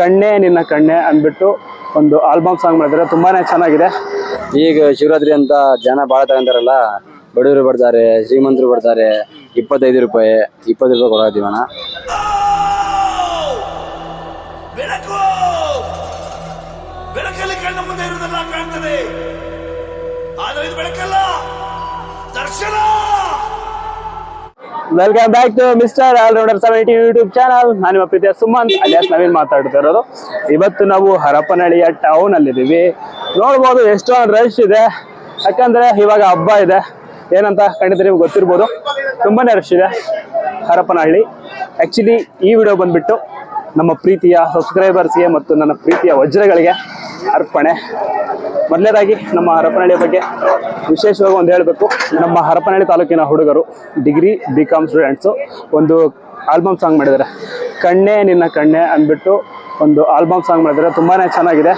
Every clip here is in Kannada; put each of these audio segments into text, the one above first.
ಕಣ್ಣೆ ನಿನ್ನ ಕಣ್ಣೆ ಅಂದ್ಬಿಟ್ಟು ಒಂದು ಆಲ್ಬಮ್ ಸಾಂಗ್ ಮಾಡಿದ್ರೆ ತುಂಬಾನೇ ಚೆನ್ನಾಗಿದೆ. ಈಗ ಶಿವರಾತ್ರಿ ಅಂತ ಜನ ಭಾಳ ತಗೊಂತಾರಲ್ಲ ಬಡವರು ಬರ್ತಾರೆ ಶ್ರೀಮಂತರು ಬರ್ತಾರೆ ಇಪ್ಪತ್ತೈದು ರೂಪಾಯಿ ಇಪ್ಪತ್ತು ರೂಪಾಯಿ ಕೊಡೋದೀವಿ ಅಣ್ಣ ಬೆಳಕಲ್ಲಿ ಕಣ್ಣ ಮುಂದೆ ಇರುವುದೆಲ್ಲ ಕಾಣ್ತದೆ. ಆದರೆ ಇದು ಬೆಳಕಲ್ಲ ದರ್ಶನ! Welcome back to Mister allrounder seventy YouTube channel ನಾನು ನಿಮ್ಮ ಪ್ರೀತಿಯ ಸುಮಂತ್, ಅಲಿಯಾಸ್ ನವೀನ್ ಮಾತಾಡ್ತಾ ಇರೋದು. ಇವತ್ತು ನಾವು ಹರಪನಹಳ್ಳಿಯ ಟೌನ್ ಅಲ್ಲಿದ್ದೀವಿ. ನೋಡ್ಬೋದು ಎಷ್ಟೊಂದು ರಶ್ ಇದೆ. ಯಾಕಂದ್ರೆ ಇವಾಗ ಹಬ್ಬ ಇದೆ. ಏನಂತ ಖಂಡಿತ ನಿಮ್ಗೆ ಗೊತ್ತಿರ್ಬೋದು. ತುಂಬಾನೇ ರಶ್ ಇದೆ ಹರಪನಹಳ್ಳಿ. ಆ್ಯಕ್ಚುಲಿ ಈ ವಿಡಿಯೋ ಬಂದ್ಬಿಟ್ಟು ನಮ್ಮ ಪ್ರೀತಿಯ ಸಬ್ಸ್ಕ್ರೈಬರ್ಸ್ಗೆ ಮತ್ತು ನನ್ನ ಪ್ರೀತಿಯ ವಜ್ರಗಳಿಗೆ ಅರ್ಪಣೆ. ಮೊದಲನೇದಾಗಿ ನಮ್ಮ ಹರಪನಹಳ್ಳಿಯ ಬಗ್ಗೆ ವಿಶೇಷವಾಗಿ ಒಂದು ಹೇಳಬೇಕು. ನಮ್ಮ ಹರಪನಹಳ್ಳಿ ತಾಲೂಕಿನ ಹುಡುಗರು ಡಿಗ್ರಿ ಬಿ ಕಾಮ್ ಸ್ಟೂಡೆಂಟ್ಸು ಒಂದು ಆಲ್ಬಮ್ ಸಾಂಗ್ ಮಾಡಿದ್ದಾರೆ. ಕಣ್ಣೆ ನಿನ್ನ ಕಣ್ಣೆ ಅಂದ್ಬಿಟ್ಟು ಒಂದು ಆಲ್ಬಮ್ ಸಾಂಗ್ ಮಾಡಿದ್ದಾರೆ. ತುಂಬಾ ಚೆನ್ನಾಗಿದೆ.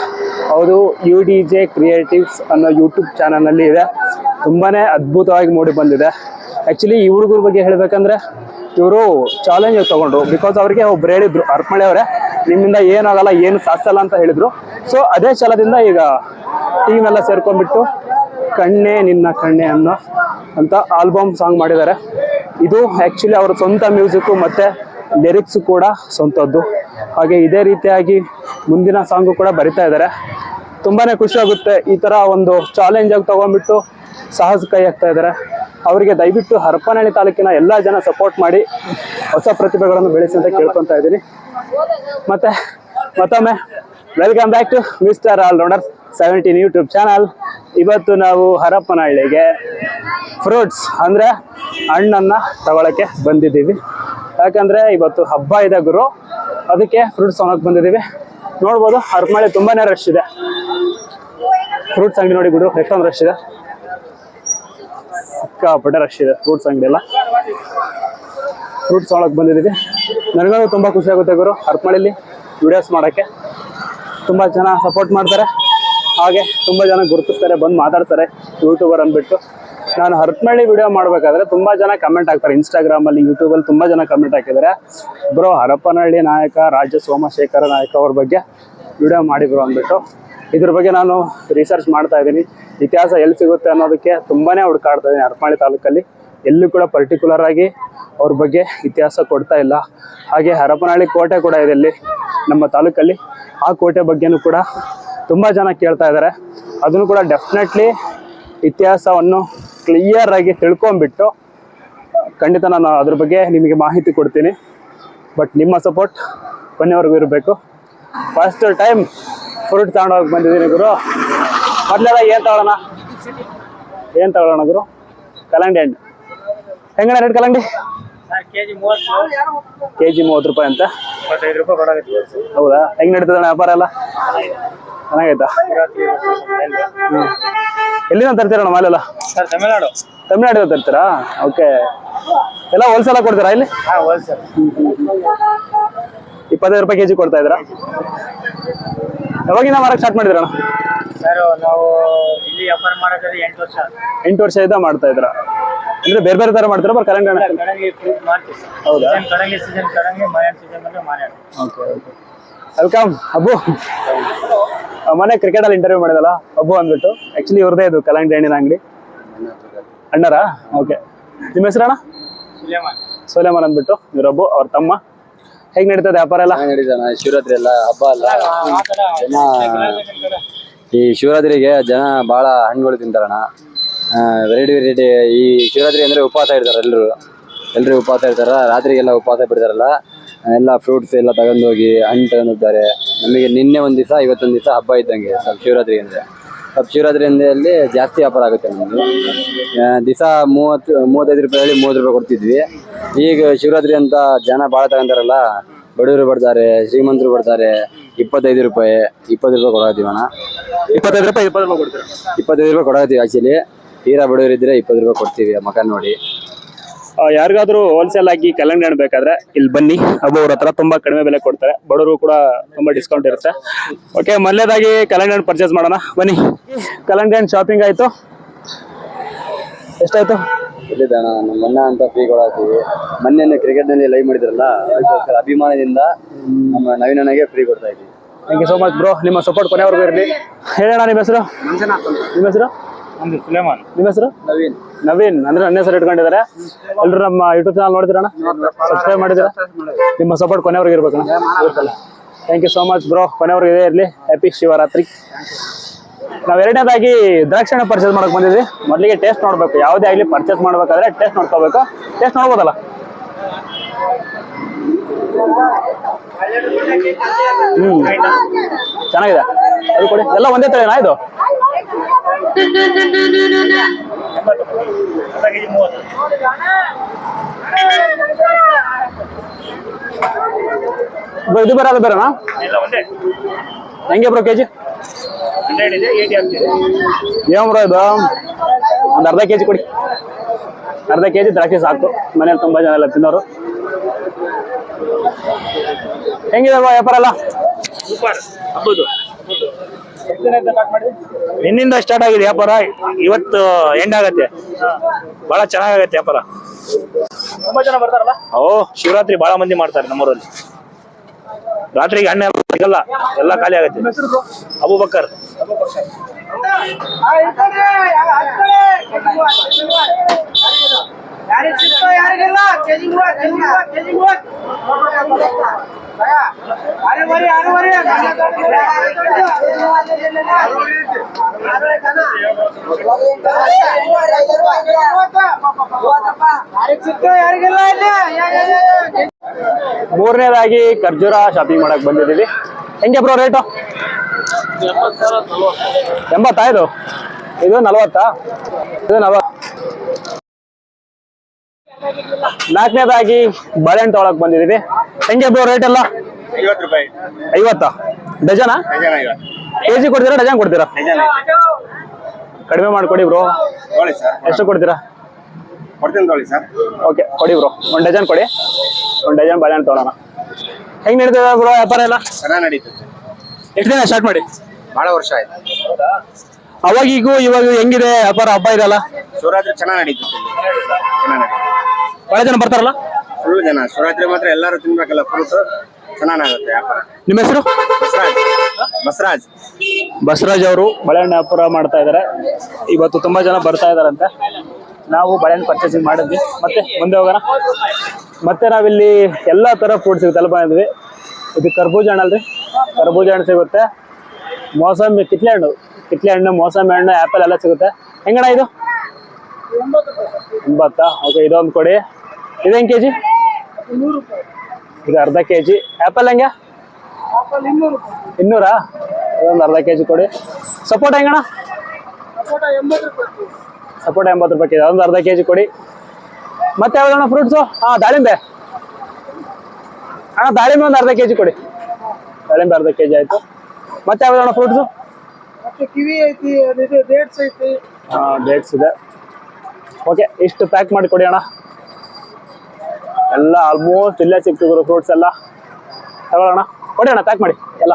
ಅವರು ಯು ಡಿ ಜೆ ಕ್ರಿಯೇಟಿವ್ಸ್ ಅನ್ನೋ ಯೂಟ್ಯೂಬ್ ಚಾನಲ್ನಲ್ಲಿ ಇದೆ. ತುಂಬಾ ಅದ್ಭುತವಾಗಿ ಮೂಡಿ ಬಂದಿದೆ. ಆ್ಯಕ್ಚುಲಿ ಈ ಹುಡುಗರ ಬಗ್ಗೆ ಹೇಳಬೇಕಂದ್ರೆ ಇವರು ಚಾಲೆಂಜ್ ತಗೊಂಡ್ರು ಬಿಕಾಸ್ ಅವರಿಗೆ ಒಬ್ರು ಹೇಳಿದ್ರು, ಅರ್ಪಣೆ ಅವರೇ, ನಿಮ್ಮಿಂದ ಏನಾಗಲ್ಲ, ಏನು ಸಾಸಲ್ಲ ಅಂತ ಹೇಳಿದ್ರು. ಸೊ ಅದೇ ಛಲದಿಂದ ಈಗ ಟೀಮ್ ಎಲ್ಲ ಸೇರ್ಕೊಂಡ್ಬಿಟ್ಟು, ಕಣ್ಣೆ ನಿನ್ನ ಕಣ್ಣೆ ಅನ್ನೋ ಅಂತ ಆಲ್ಬಮ್ ಸಾಂಗ್ ಮಾಡಿದ್ದಾರೆ. ಇದು ಆ್ಯಕ್ಚುಲಿ ಅವ್ರ ಸ್ವಂತ ಮ್ಯೂಸಿಕ್ಕು ಮತ್ತು ಲಿರಿಕ್ಸು ಕೂಡ ಸ್ವಂತದ್ದು. ಹಾಗೆ ಇದೇ ರೀತಿಯಾಗಿ ಮುಂದಿನ ಸಾಂಗು ಕೂಡ ಬರಿತಾ ಇದ್ದಾರೆ. ತುಂಬಾ ಖುಷಿ ಆಗುತ್ತೆ ಈ ಥರ ಒಂದು ಚಾಲೆಂಜಾಗಿ ತಗೊಂಡ್ಬಿಟ್ಟು ಸಾಹಸ ಕೈ ಹಾಕ್ತಾ ಇದ್ದಾರೆ. ಅವರಿಗೆ ದಯವಿಟ್ಟು ಹರಪನಹಳ್ಳಿ ತಾಲೂಕಿನ ಎಲ್ಲ ಜನ ಸಪೋರ್ಟ್ ಮಾಡಿ ಹೊಸ ಪ್ರತಿಭೆಗಳನ್ನು ಬೆಳೆಸಿ ಅಂತ ಕೇಳ್ಕೊತಾ ಇದ್ದೀನಿ. ಮತ್ತೆ, ಮತ್ತೊಮ್ಮೆ welcome back to Mister all rounder seventeen YouTube channel ಇವತ್ತು ನಾವು ಹರಪನಹಳ್ಳಿಗೆ ಫ್ರೂಟ್ಸ್ ಅಂದರೆ ಹಣ್ಣನ್ನು ತಗೊಳಕ್ಕೆ ಬಂದಿದ್ದೀವಿ. ಯಾಕಂದರೆ ಇವತ್ತು ಹಬ್ಬ ಇದೆ ಗುರು, ಅದಕ್ಕೆ ಫ್ರೂಟ್ಸ್ ತೊಗೊಳಕ್ಕೆ ಬಂದಿದ್ದೀವಿ. ನೋಡ್ಬೋದು, ಹರಪನಹಳ್ಳಿ ತುಂಬಾನೇ ರಶ್ ಇದೆ. ಫ್ರೂಟ್ಸ್ ಅಂಗಡಿ ನೋಡಿ ಗುರು, ಎಷ್ಟೊಂದು ರಶ್ ಇದೆ. ಸಿಕ್ಕಾಪಟ್ಟೆ ರಶ್ ಇದೆ. ಫ್ರೂಟ್ಸ್ ಅಂಗಡಿ ಎಲ್ಲ ಫ್ರೂಟ್ಸ್ ತೊಗೊಳಕ್ಕೆ ಬಂದಿದ್ದೀವಿ ನನಗೂ ತುಂಬ ಖುಷಿ ಆಗುತ್ತೆ ಗುರು. ಹರಪನಹಳ್ಳಿಲಿ ವಿಡಿಯೋಸ್ ಮಾಡೋಕ್ಕೆ. ತುಂಬ ಜನ ಸಪೋರ್ಟ್ ಮಾಡ್ತಾರೆ. ಹಾಗೆ ತುಂಬ ಜನ ಗುರುತಿಸ್ತಾರೆ, ಬಂದು ಮಾತಾಡ್ತಾರೆ ಯೂಟ್ಯೂಬರ್ ಅಂದ್ಬಿಟ್ಟು. ನಾನು ಹರಪನಹಳ್ಳಿ ವಿಡಿಯೋ ಮಾಡಬೇಕಾದ್ರೆ ತುಂಬ ಜನ ಕಮೆಂಟ್ ಹಾಕ್ತಾರೆ. ಇನ್ಸ್ಟಾಗ್ರಾಮಲ್ಲಿ ಯೂಟ್ಯೂಬಲ್ಲಿ ತುಂಬ ಜನ ಕಮೆಂಟ್ ಹಾಕಿದ್ದಾರೆ. ಬ್ರೋ ಹರಪನಹಳ್ಳಿ ನಾಯಕ ರಾಜ ಸೋಮಶೇಖರ ನಾಯಕ ಅವ್ರ ಬಗ್ಗೆ ವಿಡಿಯೋ ಮಾಡಿದ್ರು ಅಂದ್ಬಿಟ್ಟು. ಇದ್ರ ಬಗ್ಗೆ ನಾನು ರಿಸರ್ಚ್ ಮಾಡ್ತಾ ಇದ್ದೀನಿ. ಇತಿಹಾಸ ಎಲ್ಲಿ ಸಿಗುತ್ತೆ ಅನ್ನೋದಕ್ಕೆ ತುಂಬಾನೇ ಹುಡುಕಾಡ್ತಾ ಇದ್ದೀನಿ ಹರಪನಹಳ್ಳಿ ತಾಲೂಕಲ್ಲಿ. ಎಲ್ಲೂ ಕೂಡ ಪರ್ಟಿಕ್ಯುಲರ್ ಆಗಿ ಅವ್ರ ಬಗ್ಗೆ ಇತಿಹಾಸ ಕೊಡ್ತಾ ಇಲ್ಲ. ಹಾಗೆ ಹರಪನಹಳ್ಳಿ ಕೋಟೆ ಕೂಡ ಇದೆ ಇಲ್ಲಿ, ನಮ್ಮ ತಾಲೂಕಲ್ಲಿ. ಆ ಕೋಟೆ ಬಗ್ಗೆನೂ ಕೂಡ ತುಂಬ ಜನ ಕೇಳ್ತಾ ಇದ್ದಾರೆ ಅದನ್ನು ಕೂಡ ಡೆಫಿನೆಟ್ಲಿ ಇತಿಹಾಸವನ್ನು ಕ್ಲಿಯರ್ ಆಗಿ ತಿಳ್ಕೊಂಬಿಟ್ಟು ಖಂಡಿತ ನಾನು ಅದ್ರ ಬಗ್ಗೆ ನಿಮಗೆ ಮಾಹಿತಿ ಕೊಡ್ತೀನಿ. ಬಟ್ ನಿಮ್ಮ ಸಪೋರ್ಟ್ ಕೊನೆವರೆಗೂ ಇರಬೇಕು. ಫಸ್ಟ್ ಟೈಮ್ ಫ್ರೂಟ್ ತಗೊಂಡೋಗಿ ಬಂದಿದ್ದೀನಿ ಗುರು. ಮೊದ್ಲೆಲ್ಲ ಏನು ತಗೊಳ್ಳೋಣ ಏನು ತಗೊಳ್ಳೋಣ ಗುರು? ಕಲಂಡಿ ಹಣ್ಣು. ಹೆಂಗಣ್ಣ ರೇಟ್ ಕಲಂಡಿ ಕೆ ಜಿ ಮೂವತ್ತು ರೂಪಾಯಿ ಅಂತ. ಹೌದಾ? ಹೆಂಗ್ ನಡೀತದಣ್ಣ ವ್ಯಾಪಾರ ಎಲ್ಲ? ಚೆನ್ನಾಗೈತಾ? ಎಲ್ಲಿಂದ ತರ್ತೀರಣ್ಣ ಮಾಲೆಲ್ಲ? ತಮಿಳ್ನಾಡು ತಮಿಳ್ನಾಡಿಂದ ತರ್ತೀರಾ? ಓಕೆ ಎಲ್ಲ ಹೋಲ್ಸೇಲ್ ಕೊಡ್ತೀರಾ ಇಲ್ಲಿ? ಇಪ್ಪತ್ತೈದು ರೂಪಾಯಿ ಕೆ ಜಿ ಕೊಡ್ತಾ ಇದ್ದೀರಾ? ಯಾವಾಗಿನ ಮಾರಕ್ಕೆ ಸ್ಟಾರ್ಟ್ ಮಾಡಿದ್ರಣ್ಣ ಸರ್ ನಾವು ಇಲ್ಲಿ ವ್ಯಾಪಾರ ಮಾಡೋದ್ರೆ ಎಂಟು ವರ್ಷ. ಎಂಟು ವರ್ಷ ಇದ್ದ ಮಾಡ್ತಾ ಇದ್ದೀರಾ? ಅಂದ್ರೆ ಬೇರೆ ಬೇರೆ ತರ ಮಾಡ್ತಾರ ಬರ್ ಕಲ್ಲಂಗಡಿ ಹಣ್ಣು ಕಡಂಗಿ ಫ್ರೂಟ್ ಮಾಡ್ತೀವಿ. ಸರ್ ಹೌದಾ? ಸೀಸನ್ ಕಡಂಗಿ ಸೀಸನ್ ಕಡಂಗಿ ಮಾಯಾಣ ಸೀಸನ್ ಬಂದ್ರೆ ಮಾಯಾಣ ಓಕೆ ಓಕೆ ವೆಲ್ಕಮ್ ಅಬ್ಬು. ಮನೆ ಕ್ರಿಕೆಟ್ ಅಲ್ಲಿ ಇಂಟರ್ವ್ಯೂ ಮಾಡಿದಲ್ಲ ಅಬ್ಬು ಅಂದ್ಬಿಟ್ಟು. ಆಕ್ಚುಲಿ ಇವ್ರದೇ ಇದು ಕಲ್ಲಂಗಡಿ ಹಣ್ಣಿನ ಅಂಗಡಿ. ಅಣ್ಣರಾ? ಓಕೆ ನಿಮ್ಮ ಹೆಸರಣ್ಣ? ಸುಲೇಮಾನ್. ಸೋಲೇಮಾನ್ ಅಂದ್ಬಿಟ್ಟು ಇವರೊಬ್ಬು ಅವ್ರ ತಮ್ಮ. ಹೇಗೆ ನಡೀತದೆ ವ್ಯಾಪಾರ ಎಲ್ಲ? ನಡೀತಾನ ಶಿವರಾತ್ರಿ ಎಲ್ಲ ಹಬ್ಬ ಅಲ್ಲ. ಜನ, ಈ ಶಿವರಾತ್ರಿಗೆ ಜನ ಬಹಳ ಹಣ್ಣುಗಳು ತಿಂತಾರಣ ವೆರೈಟಿ ವೆರೈಟಿ ಈ ಶಿವರಾತ್ರಿ ಅಂದ್ರೆ ಉಪವಾಸ ಇರ್ತಾರೆ ಎಲ್ಲರೂ ಎಲ್ಲರೂ ಉಪವಾಸ ಇರ್ತಾರ ರಾತ್ರಿಗೆಲ್ಲ ಉಪವಾಸ ಬಿಡ್ತಾರಲ್ಲ. ಎಲ್ಲ ಫ್ರೂಟ್ಸ್ ಎಲ್ಲ ತಗೊಂಡೋಗಿ ಹಣ್ಣು ತಗೊಂಡು ಹೋಗ್ತಾರೆ ನಮಗೆ ನಿನ್ನೆ ಒಂದು ದಿವಸ, ಇವತ್ತೊಂದು ದಿವಸ ಹಬ್ಬ ಇದ್ದಂಗೆ, ಸ್ವಲ್ಪ ಶಿವರಾತ್ರಿ ಅಂದರೆ. ಸ್ವಲ್ಪ ಅಂದಲ್ಲಿ ಜಾಸ್ತಿ ವ್ಯಾಪಾರ ಆಗುತ್ತೆ ನಮ್ಮದು ದಿವಸ ಮೂವತ್ತು ಮೂವತ್ತೈದು ರೂಪಾಯಲ್ಲಿ ಮೂವತ್ತು ರೂಪಾಯಿ ಕೊಡ್ತಿದ್ವಿ. ಈಗ ಶಿವರಾತ್ರಿ ಅಂತ ಜನ ಭಾಳ ತಗೊಂತಾರಲ್ಲ ಬಡವರು ಬರ್ತಾರೆ ಶ್ರೀಮಂತರು ಬರ್ತಾರೆ ಇಪ್ಪತ್ತೈದು ರೂಪಾಯಿ ಇಪ್ಪತ್ತು ರೂಪಾಯಿ ಕೊಡೋತೀವಿ ಅಣ್ಣ. ಇಪ್ಪತ್ತೈದು ರೂಪಾಯಿ ಇಪ್ಪತ್ತು ರೂಪಾಯಿ ಕೊಡ್ತೀವಿ ಇಪ್ಪತ್ತೈದು ರೂಪಾಯಿ ಕೊಡೋತೀವಿ ಆ್ಯಕ್ಚುಲಿ ತೀರಾ ಬಡವರಿದ್ರೆ ಇಪ್ಪತ್ತು ರೂಪಾಯಿ ಕೊಡ್ತೀವಿ ಮಕ ನೋಡಿ. ಯಾರಿಗಾದ್ರೂ ಹೋಲ್ಸೇಲ್ ಆಗಿ ಕಲ್ಲಂಗಡಿ ಹಣ್ಣು ಬೇಕಾದ್ರೆ ಇಲ್ಲಿ ಬನ್ನಿ. ಅವ್ರ ಹತ್ರ ತುಂಬಾ ಕಡಿಮೆ ಬೆಲೆ ಕೊಡ್ತಾರೆ. ಬಡವರು ಕೂಡ ತುಂಬಾ ಡಿಸ್ಕೌಂಟ್ ಇರುತ್ತೆ. ಓಕೆ ಮೊದಲೇದಾಗಿ ಕಲ್ಲಂಗಡಿ ಹಣ್ಣು ಪರ್ಚೇಸ್ ಮಾಡೋಣ. ಬನ್ನಿ. ಕಲ್ಲಂಗಡಿ ಹಣ್ಣು ಶಾಪಿಂಗ್ ಆಯ್ತು. ಎಷ್ಟಾಯ್ತು? ಎಲ್ಲಿದೆ ಅಣ್ಣ? ನಮ್ಮ ಅಣ್ಣ ಅಂತ ಫ್ರೀ ಕೊಡಾತೀವಿ ಮೊನ್ನೆ ಕ್ರಿಕೆಟ್ನಲ್ಲಿ ಲೈವ್ ಮಾಡಿದ್ರಲ್ಲ ಅದಕ್ಕೋಸ್ಕರ ಅಭಿಮಾನದಿಂದ ನಮ್ಮ ನವೀನ್ ಅಣ್ಣಗೆ ಫ್ರೀ ಕೊಡ್ತಾ ಇದ್ದೀವಿ. Thank you so much bro ನಿಮ್ಮ ಸಪೋರ್ಟ್ ಕೊನೆವರೆಗೂ ಇರಲಿ. ಹೇಳೋಣ ನಿಮ್ಮ ಹೆಸರು? ನಿಮ್ಮ ಹೆಸರು? ನಮ್ದು ಸುಲೇಮಾನ್. ನಿಮ್ಮ ಹೆಸರು? ನವೀನ್. ನವೀನ್, ಅಂದ್ರೆ ನನ್ನ ಹೆಸರು ಇಟ್ಕೊಂಡಿದ್ದಾರೆ. ಎಲ್ಲರೂ ನಮ್ಮ ಯೂಟ್ಯೂಬ್ ಚಾನಲ್ ನೋಡಿದ್ರಣ್ಣ ಸಬ್ಸ್ಕ್ರೈಬ್ ಮಾಡಿದ್ದೀರಾ? ನಿಮ್ಮ ಸಪೋರ್ಟ್ ಕೊನೆವರೆಗೂ ಇರ್ಬೇಕಣ್ಣ. Thank you so much bro ಕೊನೆವರೆಗೂ ಇದೇ ಇರಲಿ. ಹ್ಯಾಪಿ ಶಿವರಾತ್ರಿ ನಾವು ಎರಡನೇದಾಗಿ ದ್ರಾಕ್ಷಣ ಪರ್ಚೇಸ್ ಮಾಡಕ್ ಬಂದಿದ್ವಿ. ಮೊದಲಿಗೆ ಟೇಸ್ಟ್ ನೋಡ್ಬೇಕು. ಯಾವುದೇ ಆಗಲಿ ಪರ್ಚೇಸ್ ಮಾಡ್ಬೇಕಾದ್ರೆ ಟೇಸ್ಟ್ ನೋಡ್ಕೋಬೇಕು. ಟೇಸ್ಟ್ ನೋಡ್ಬೋದಲ್ಲ? ಹ್ಮ್. ಚೆನ್ನಾಗಿದೆ. ಅದು ಕೊಡಿ. ಎಲ್ಲ ಒಂದೇ ತಳಿನಾ ಇದು? ಅರ್ಧ ಕೆಜಿ ಮೂವತ್ತು ಬ್ರೋ, ಇದು ಬೇರೆ ಅದು ಬೇರೆನಾ? ಒಂದೇ. ಹೆಂಗೆ ಬ್ರೋ ಕೆಜಿ? ಹಂಡ್ರೆಡ್ ಇದೆ ಏಯ್ಟಿ ಆಗ್ತಿದೆ. ಏನ್ ಬ್ರೋ ಇದು? ಒಂದು ಅರ್ಧ ಕೆಜಿ ಕೊಡಿ. ಅರ್ಧ ಕೆಜಿ ದ್ರಾಕ್ಷಿ ಸಾಕು. ಮನೇಲಿ ತುಂಬಾ ಜನ ಎಲ್ಲ ತಿನ್ನೋರು. ಹೆಂಗಿದೆ ಬ್ರೋ ವ್ಯಾಪಾರ ಎಲ್ಲ? ಸೂಪರ್. ಹಬ್ಬದು. ನಿನ್ನಿಂದ ಸ್ಟಾರ್ಟ್ ಆಗಿದೆ ವ್ಯಾಪಾರ. ಇವತ್ತು ಎಂಡ್ ಆಗತ್ತೆ. ಬಹಳ ಚೆನ್ನಾಗತ್ತೆ ವ್ಯಾಪಾರ. ತುಂಬಾ ಜನ ಬರ್ತಾರಲ್ಲ? ಓ ಶಿವರಾತ್ರಿ ಬಹಳ ಮಂದಿ ಮಾಡ್ತಾರೆ ನಮ್ಮೂರಲ್ಲಿ. ರಾತ್ರಿಗೆ ಹಣ್ಣು ಎಲ್ಲ ಸಿಗಲ್ಲ. ಎಲ್ಲ ಖಾಲಿ ಆಗತ್ತೆ. ಅಬು ಬಕ್ಕರ್ ಯಾರಿಗೆಲ್ಲ? ಮೂರನೇದಾಗಿ ಖರ್ಜೂರ ಶಾಪಿಂಗ್ ಮಾಡಕ್ ಬಂದಿದ್ದೀವಿ. ಹೆಂಗೆ ಬ್ರೋ ರೇಟು ಎಂಬತ್ತಾ ಇದು ಇದು ನಲ್ವತ್ತಾ? ಇದು ನಲ್ವತ್ತು ನಾಲ್ಕನೇದಾಗಿ ಬಾಳೆಹಣ್ಣು ತೊಗೊಳಕ್ ಬಂದಿದ್ದೀವಿ. ಹೆಂಗೆ ಬ್ರೋ ರೇಟ್ ಎಲ್ಲ? ಐವತ್ತು ರೂಪಾಯಿ. ಐವತ್ತಾ? ಡಜನಾ? ಕೆಜಿ ಕೊಡ್ತೀರಾ ಡಜನ್ ಕೊಡ್ತೀರಾ? ಕಡಿಮೆ ಮಾಡ್ಕೊಡಿ ಬ್ರೋ ಎಷ್ಟು ಕೊಡ್ತೀರಾ? ಕೊಡ್ತೀನಿ ತೊಗೊಳ್ಳಿ ಸರ್ ಓಕೆ ಕೊಡಿ ಬ್ರೋ ಒಂದು ಡಜನ್ ಕೊಡಿ. ಒಂದು ಡಜನ್ ಬಾಳೆಹಣ್ಣು ತೊಗೊಳೋಣ. ಹೆಂಗ್ ನಡೀತದ ಬ್ರೋ ವ್ಯಾಪಾರ ಎಲ್ಲ? ಚೆನ್ನಾಗಿ ನಡೀತದೆ ಎಷ್ಟು ದಿನ ಸ್ಟಾರ್ಟ್ ಮಾಡಿ? ಬಹಳ ವರ್ಷ ಆಯ್ತು. ಅವಾಗಿಗೂ ಇವಾಗ ಹೆಂಗಿದೆ ವ್ಯಾಪಾರ ಹಬ್ಬ ಇದೆಲ್ಲ? ಶಿವರಾತ್ರಿ ಚೆನ್ನಾಗಿ ನಡೀತದೆ ಚೆನ್ನಾಗಿ ನಡೀತದೆ ಬಹಳ ಜನ ಬರ್ತಾರಲ್ಲ? ಫುಲ್ ಜನ. ಶಿವರಾತ್ರಿ ಮಾತ್ರ ಎಲ್ಲರೂ ತಿನ್ಬೇಕಲ್ಲ ಫ್ರೂಟ್ ಚೆನ್ನಾಗಾಗುತ್ತೆ ವ್ಯಾಪಾರ. ನಿಮ್ಮ ಹೆಸರು? ಬಸರಾಜ್ ಬಸರಾಜ್ ಅವರು ಬಳೆಹಣ್ಣು ವ್ಯಾಪಾರ ಮಾಡ್ತಾ ಇದ್ದಾರೆ. ಇವತ್ತು ತುಂಬಾ ಜನ ಬರ್ತಾ ಇದಾರಂತೆ ನಾವು ಬಳೆಹಣ್ಣು ಪರ್ಚೇಸಿಂಗ್ ಮಾಡಿದ್ವಿ. ಮತ್ತೆ ಮುಂದೆ ಹೋಗೋಣ. ಮತ್ತೆ ನಾವಿಲ್ಲಿ ಎಲ್ಲಾ ತರ ಫ್ರೂಟ್ ಸಿಗುತ್ತೆ. ಅಲ್ಲಿ ಬಂದಿದ್ವಿ ಇದು ಕರ್ಬೂಜ ಹಣ್ಣು ಅಲ್ರಿ. ಕರ್ಬೂಜ ಹಣ್ಣು ಸಿಗುತ್ತೆ. ಮೋಸಂಬಿ ಕಿತ್ಲೆ ಹಣ್ಣು. ಕಿತ್ಲೆ ಹಣ್ಣು ಮೋಸಂಬಿ ಹಣ್ಣು ಆ್ಯಪಲ್ ಎಲ್ಲ ಸಿಗುತ್ತೆ. ಹೆಂಗಣ್ಣ ಇದು? ಎಂಬತ್ತಾ ಓಕೆ ಇದೊಂದು ಕೊಡಿ. ಇದು ಹೆಂಗೆ ಕೆ ಜಿ ಇದು ಅರ್ಧ ಕೆ ಜಿ ಆ್ಯಪಲ್ ಹೆಂಗೆ ಇನ್ನೂರಾ ಇದೊಂದು ಅರ್ಧ ಕೆ ಜಿ ಕೊಡಿ. ಸಪೋಟ ಹೆಂಗಣ್ಣ? ಸಪೋಟ ಎಂಬತ್ತು ರೂಪಾಯಿ ಕೆ ಜಿ ಅದೊಂದು ಅರ್ಧ ಕೆ ಜಿ ಕೊಡಿ. ಮತ್ತೆ ಯಾವ್ದಣ್ಣ ಫ್ರೂಟ್ಸು ಹಾಂ ದಾಳಿಂಬೆ. ಅಣ್ಣ ದಾಳಿಂಬೆ ಒಂದು ಅರ್ಧ ಕೆ ಜಿ ಕೊಡಿ. ದಾಳಿಂಬೆ ಅರ್ಧ ಕೆ ಜಿ ಆಯಿತು. ಮತ್ತೆ ಯಾವ್ದಣ್ಣ ಫ್ರೂಟ್ಸು ಕಿವಿ ಐತಿ ಇದು ಡೇಟ್ಸ್ ಐತಿ. ಡೇಟ್ಸ್ ಇದೆ. ಓಕೆ ಇಷ್ಟು ಪ್ಯಾಕ್ ಮಾಡಿ ಕೊಡಿ ಅಣ್ಣ. ಎಲ್ಲ ಆಲ್ಮೋಸ್ಟ್ ಇಲ್ಲೇ ಸಿಕ್ತಿದ್ರು ಫ್ರೂಟ್ಸ್ ಎಲ್ಲ. ತಗೊಳ್ಳೋಣ ಕೊಡಿ ಅಣ್ಣ ಪ್ಯಾಕ್ ಮಾಡಿ. ಎಲ್ಲ.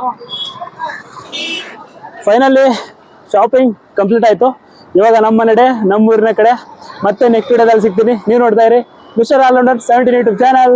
ಫೈನಲಿ ಶಾಪಿಂಗ್ ಕಂಪ್ಲೀಟ್ ಆಯಿತು. ಇವಾಗ ನಮ್ಮ ಮನೆಡೆ ನಮ್ಮ ಊರಿನ ಕಡೆ, ಮತ್ತೆ ನೆಕ್ಸ್ಟ್ ವಿಡಿಯೋದಲ್ಲಿ ಸಿಗ್ತೀನಿ. ನೀವು ನೋಡ್ತಾ ಇರಿ Mister allrounder seventeen YouTube channel